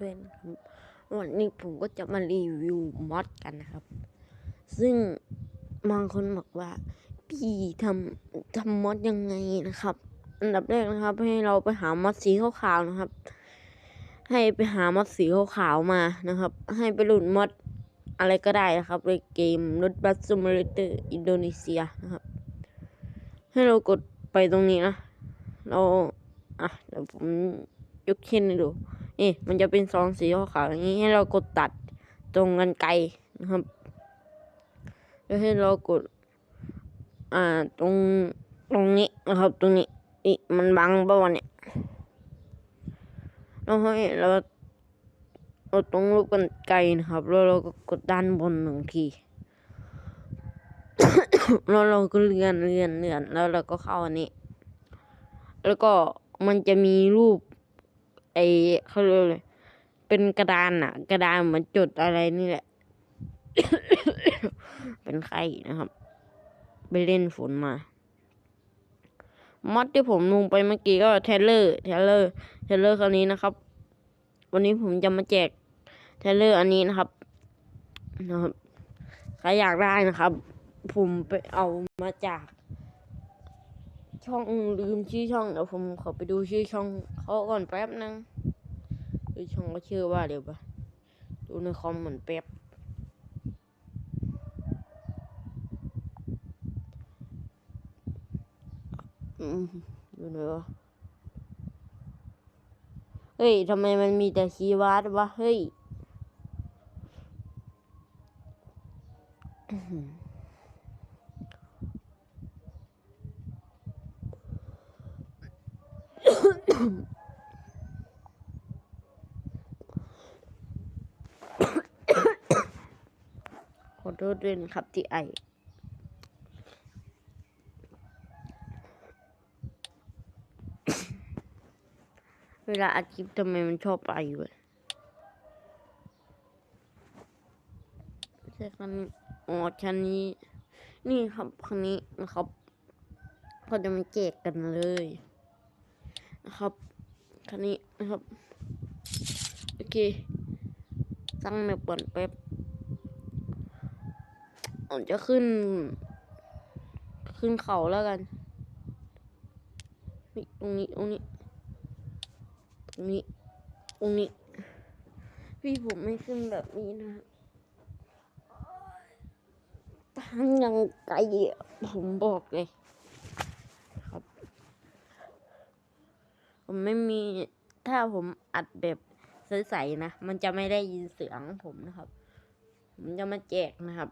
ด้วยนะครับวันนี้ผมก็จะมารีวิวมอดกันนะครับ ซึ่งบางคนบอกว่า พี่ทำทำมอดยังไงนะครับ อันดับแรกนะครับ ให้เราไปหามอดสีขาวๆนะครับ ให้ไปหามอดสีขาวๆมานะครับ ให้ไปหลุดมอดอะไรก็ได้นะครับในเกมรถบัสซูมิเตอร์อินโดนีเซียนะครับ ให้เรากดไปตรงนี้นะ เราอะเดี๋ยวผมยกเช่นให้ดู นี่มันจะเป็นซองสีขาวๆอย่างนี้ให้เรากดตัดตรงกันไกลนะครับแล้วให้เรากด อ่าตรงตรงนี้นะครับ ตรงนี้อีมันบังป่าวะเนี่ยแล้วให้เราเราตรงลูกกันไกลนะครับ แล้วเราก็กดด้านบนหนึ่งทีแล้วเราก็เลื่อนเลื่อนเลื่อนแล้วเราก็เข้าอันนี้ แล้วก็มันจะมีรูป ไอเขาเรียกเลยเป็นกระดานอะกระดานเหมือนจุดอะไรนี่แหละ เป็นไข่นะครับ ไปเล่นฝนมามอดที่ผมลงไปเมื่อกี้ก็เทเลอร์เทเลอร์เทเลอร์คราวนี้นะครับ วันนี้ผมจะมาแจกเทเลอร์อันนี้นะครับนะครับใครอยากได้นะครับ ผมไปเอามาจาก ช่องลืมชื่อช่องเดี๋ยวผมขอไปดูชื่อช่องเขาก่อนแป๊บนึงชื่อช่องก็ชื่อว่าเดี๋ยวปะดูในคอมเหมือนแป๊บอืมอยู่ไหนวะเฮ้ยทำไมมันมีแต่คีย์วาร์ดวะเฮ้ย ขอโทษด้วยนะครับที่ไอเวลาอัดคลิปทำไมมันชอบไอวะใช่คันอ๋อชันนี้ นี่ครับคันนี้นะครับก็จะมาแจกกันเลย นะครับคันนี้นะครับ โอเคตั้งแมปก่อนแป๊บผมจะขึ้น ขึ้นเขาแล้วกันนี่ตรงนี้ตรงนี้ตรงนี้ตรงนี้ พี่ผมไม่ขึ้นแบบนี้นะทางยังไกลอะผมบอกเลย ครับ ผมไม่มีถ้าผมอัดแบบใสๆนะ มันจะไม่ได้ยินเสียงผมนะครับ ผมจะมาแจกนะครับ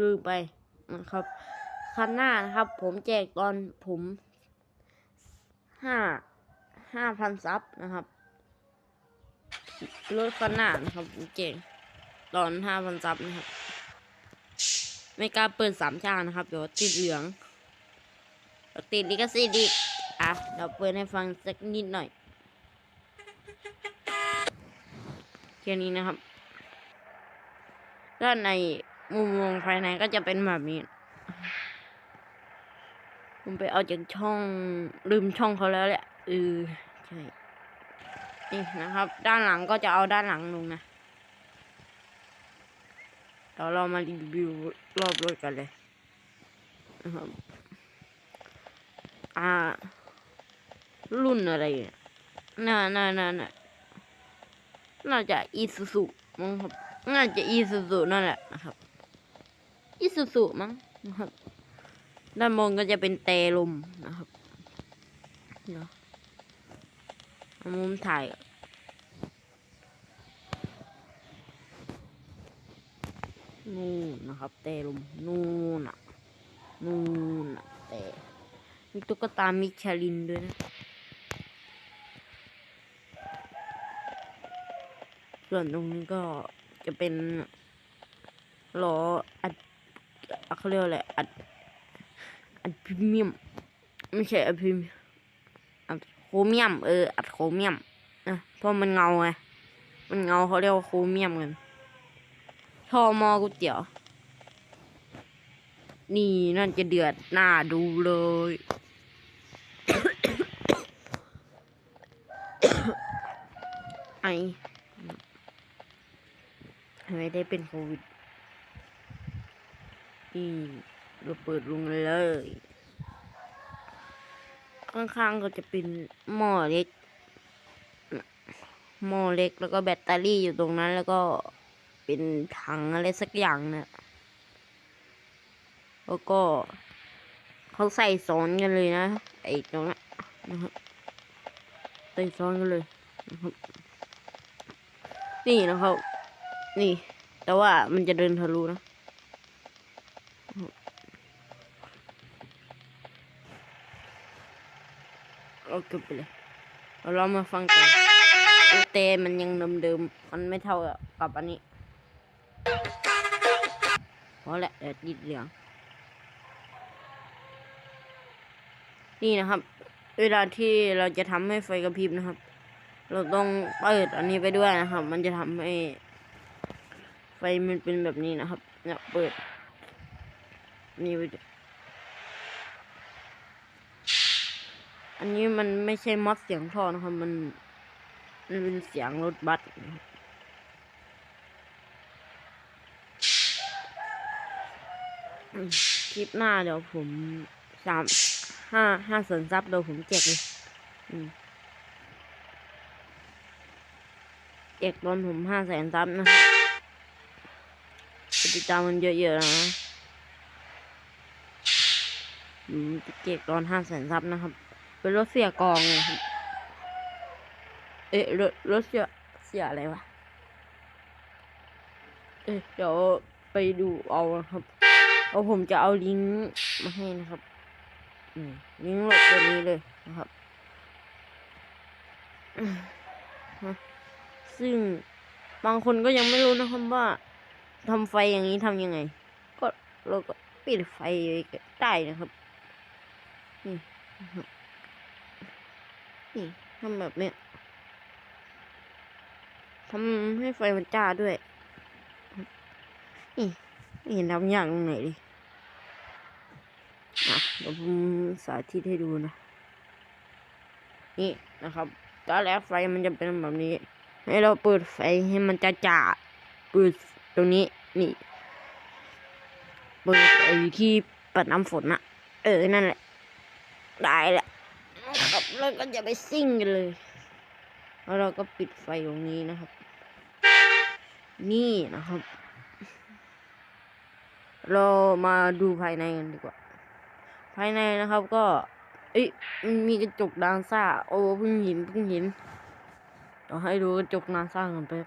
ลืมไปนะครับคันหน้านะครับ ผมแจกตอนผมห้าห้าพันซับนะครับรถคันหน้านะครับผมแจกตอนห้าพันซับนะครับ ไม่กล้าเปิดสามชานะครับ เดี๋ยวติดเหลือง ติดลิขสิทธิ์อีกอะเดี๋ยวเปิดให้ฟังสักนิดหน่อยแค่นี้นะครับด้านในมุมมองภายในก็จะเป็นแบบนี้ ผมไปเอาจากช่องลืมช่องเขาแล้วแหละเออใช่นี่นะครับ ด้านหลังก็จะเอาด้านหลังลงนะเดี๋ยวเรามารีวิวรอบรถกันเลยนะครับ อ่า รุ่นอะไรเนี่ยน่าน่าน่าน่าน่าจะอีซูซูมั้งครับ น่าจะอีซูซูนั่นแหละนะครับอีซูซูมั้งนะครับ ด้านบนก็จะเป็นเตลมนะครับเดี๋ยวมุมถ่ายนู่นนะครับ เตลมนู่นน่ะนู่นน่ะแต่ มีตุ๊กตามิชลินด้วยนะ ส่วนตรงนี้ก็จะเป็นล้ออัดเขาเรียกว่าอะไรอัดอัดพรีเมียม ไม่ใช่อัดพรีเมียมอัดโครเมียม เออ อัดโครเมียมนะเพราะมันเงาไงมันเงาเขาเรียกว่าโครเมียมกันทอมอก๋วยเตี๋ยว นี่นั่นจะเดือดหน้าดูเลย ไอไม่ได้เป็นโควิดนี่เราเปิดลุงเลย ข้างๆก็จะเป็นหม้อเล็ก หม้อเล็กแล้วก็แบตเตอรี่อยู่ตรงนั้นแล้วก็เป็นถังอะไรสักอย่างเนี่ยแล้วก็เขาใส่ซ้อนกันเลยนะ ไอ้ตรงนั้นนะครับใส่ซ้อนกันเลยนะครับ นี่นะครับ นี่ แต่ว่ามันจะเดินทะลุนะเอาเก็บไปเลยเอาเรามาฟังกันโอเตมันยังเดิมๆ มันไม่เท่ากับอันนี้พอแหละเดี๋ยวดิดเหลือง นี่นะครับ เวลาที่เราจะทำให้ไฟกระพริบนะครับ เราต้องเปิดอันนี้ไปด้วยนะครับ มันจะทำให้ ไฟมันเป็นแบบนี้นะครับ เนี่ยเปิด นี่ไปด้วยอันนี้มันไม่ใช่มอดเสียงท่อนะครับ มัน มันเป็นเสียงรถบัสคลิปหน้าเดี๋ยวผมสามห้าห้าสนซับเดี๋ยวผมแจกเลย อืมแจกตอนผมห้าแสนซับนะครับติดตามมันเยอะๆนะอืมแจกตอนห้าแสนซับนะครับ เป็นรถเสียกอง เอ๊ะรถรถเสียเสียอะไรวะ เอ๊ะเดี๋ยวไปดูเอาครับ เอาผมจะเอาลิงก์มาให้นะครับลิงก์โหลดตัวนี้เลยนะครับ ซึ่งบางคนก็ยังไม่รู้นะครับว่าทำไฟอย่างนี้ทำยังไง ก็เราก็ปิดไฟได้นะครับ นี่นี่ทำแบบเนี้ยทำให้ไฟมันจ้าด้วย นี่ไม่เห็นทำยากตรงไหนดิอะเดี๋ยวผมสาธิตให้ดูนะ นี่นะครับตอนแรกไฟมันจะเป็นแบบนี้ ให้เราเปิดไฟให้มันจ้าจ่าเปิดตรงนี้นี่ เปิดไอ้ที่ปัดน้ำฝนอะเออ นั่นแหละ ได้ละครับแล้วก็จะไปซิ่งกันเลย แล้วเราก็ปิดไฟตรงนี้นะครับ นี่นะครับ เรามาดูภายในกันดีกว่า ภายในนะครับก็ เอ้ยมีกระจกดานซ่า โอ้เพิ่งเห็นเพิ่งเห็น เดี๋ยวให้ดูกระจกนาซ่ากันไปบ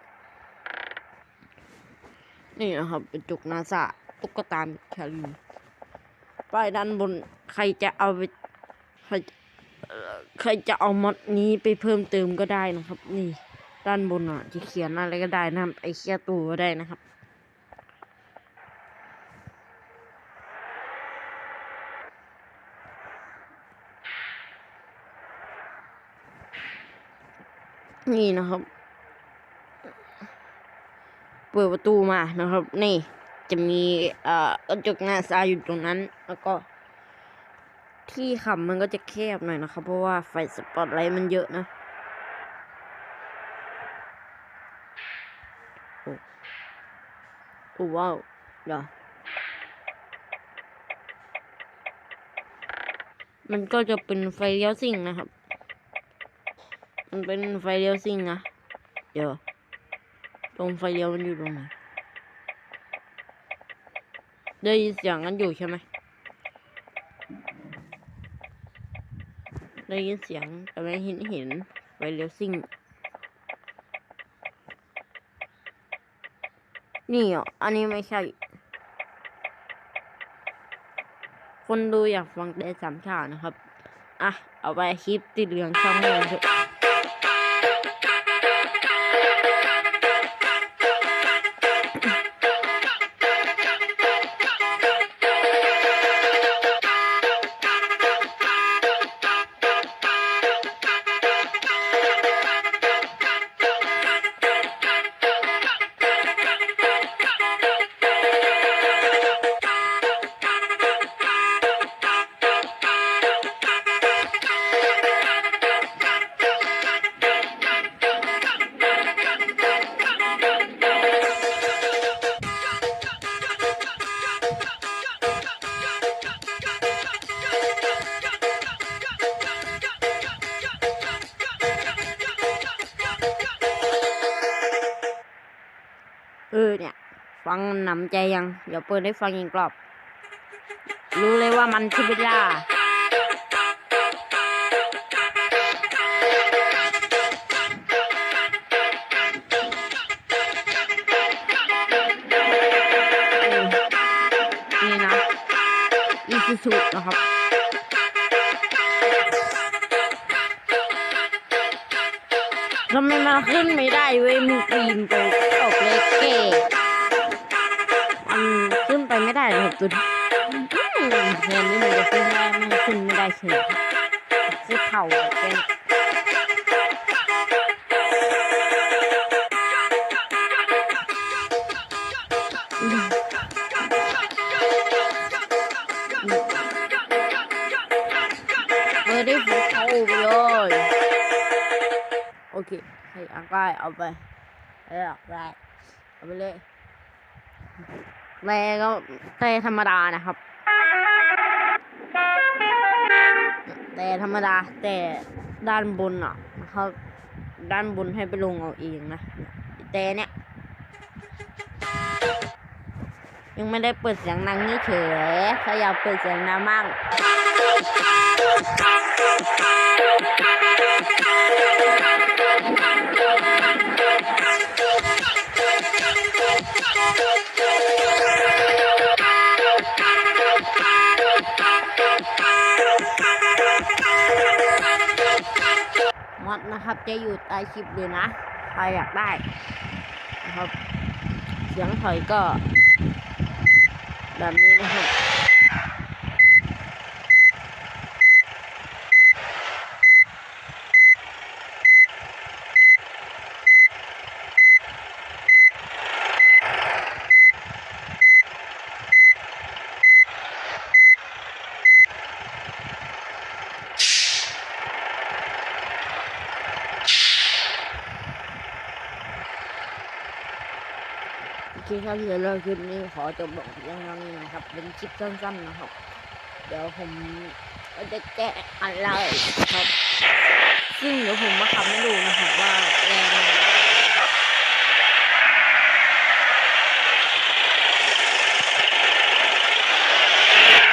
นี่นะครับกระจกนาซ่าตุ๊กตาแคลรีป้ายด้านบนใครจะเอาไปใครใครจะเอามอดนี้ไปเพิ่มเติมก็ได้นะครับ นี่ ด้านบนอะจะเขียนอะไรก็ได้นะครับไอเคียตัวก็ได้นะครับ นี่นะครับ เปิดประตูมานะครับ นี่จะมีเอ่อกระจกหน้าซาอยู่ตรงนั้น แล้วก็ ที่ขับมันก็จะแคบหน่อยนะครับ เพราะว่าไฟสปอตไลท์มันเยอะนะโอ้โอ้ว้าวเดี๋ยวมันก็จะเป็นไฟเลี้ยวซิ่งนะครับ มันเป็นไฟเลี้ยวซิ่งนะ เดี๋ยว ตรงไฟเลี้ยวมันอยู่ตรงไหน ได้ยินเสียงกันอยู่ใช่ไหม ได้ยินเสียงแต่ไม่เห็นเห็นไฟเลี้ยวซิ่ง นี่อะอันนี้ไม่ใช่ คนดูอยากฟังได้สามชาตินะครับ อะ เอาไปคลิปติดเหลืองช่องเมืองเถอะ ออเนี่ย ฟังหนำใจยัง เดี๋ยวเปิดให้ฟังอีกรอบ รู้เลยว่ามันชิบิล่านี่นะอีซูซูนะครับำไมมันขึ้นไม่ได้เว้ยมึงปีนไปตกเลยเก๋มันขึ้นไปไม่ได้เลยครับตุนเห็นนี่มันจะขึ้นได้มันขึ้นไม่ได้เฉยคือเข่าเป็นเออได้หัวเข่าไปเลย เคให้อังกายเอาไปเออได้เอาไปเลยแต่ก็แต่ธรรมดานะครับแต่ธรรมดาแต่ด้านบนอะนะครับ ด้านบนให้ไปลงเอาเองนะแต่เนี้ย ยังไม่ได้เปิดเสียงดังนี่เฉยถ้าอยากเปิดเสียงดังมั่งมอดนะครับจะอยู่ใต้คลิปเลยนะ ใครอยากได้นะครับ เสียงถอยก็ แบบนี้นะครั บโอเครับเดี๋ยวเราคลิปนี้ขอจบลงเพียงเท่านี้นะครับ เป็นคลิปสั้นๆนะครับ เดี๋ยวผมก็จะแก้อะไรนะครับ ซึ่งเดี๋ยวผมมาขับให้ดูนะครับว่าแรงไหน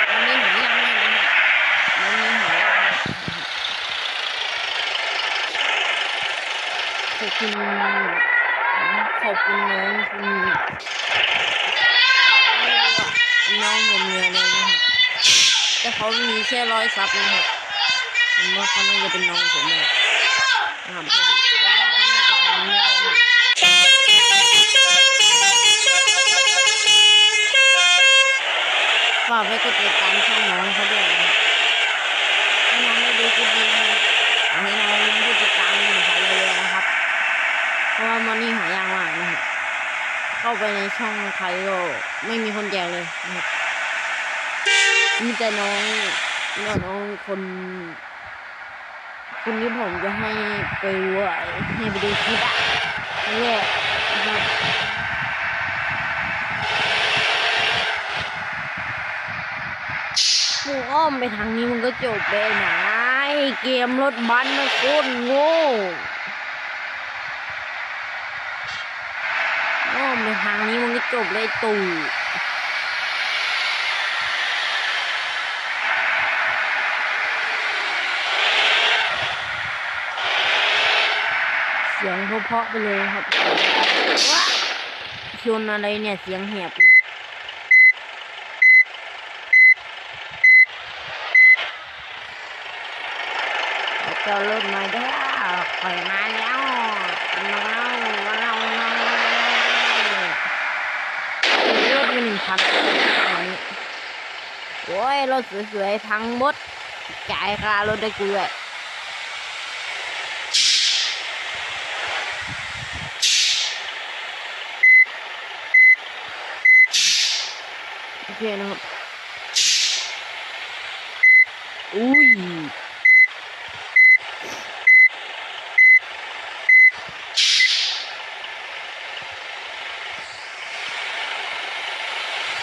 วันนี้หายากมากนะครับวันนี้หายากมากนะครับขอบคุณขอบคุณน้องคุณ น้องผมเลยเลยนะครับ แต่เขามีแค่ร้อยซับนะครับผมว่าเขาน่าจะเป็นน้องผมเลยนะครับผมเขาน่าจะเป็นน้องผมฝากไปกดติดตามช่องน้องเขาด้วยนะครับให้น้องได้ดูคลิปนี้นะครับให้น้องมีผู้ติดตามหนึ่งพันเลยนะครับ เพราะว่ามันนี่หายากมากนะครับ เข้าไปในช่องใครก็ไม่มีคนแจกเลยนะครับ มีแต่น้องน้องคนคนที่ผมจะให้ไปดูอะให้ไปดูคลิปอะนั่นแหละนะครับกูอ้อมไปทางนี้มึงก็จบเลยนะไอ้เกมรถบัสนะโคตรโง่อ้อมไปทางนี้มึงก็จบเลยตู่ สียงเพาะๆไปเลยครับว้าชนอะไรเนี่ยเสียงแหบเลยเจ้ารถมาเด้อข่อยมาแล้วน้องมาแล้วน้องรถมีหนึ่งพันโอ้ยรถสวยๆพังหมดจ่ายค่ารถได้กูเลย เคนะครับ อุ้ย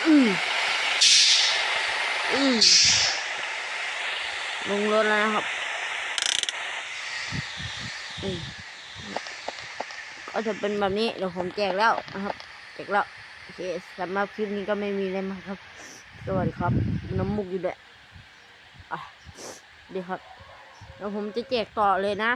อืมอืมลงรถแล้วนะครับอืมก็จะเป็นแบบนี้เดี๋ยวผมแจกแล้วนะครับแจกแล้วโอ เคสำหรับคลิปนี้ก็ไม่มีอะไรมากครับ สวัสดีครับ น้ำมุกอยู่ด้วยอะเดี๋ยวครับแล้วผมจะแจกต่อเลยนะ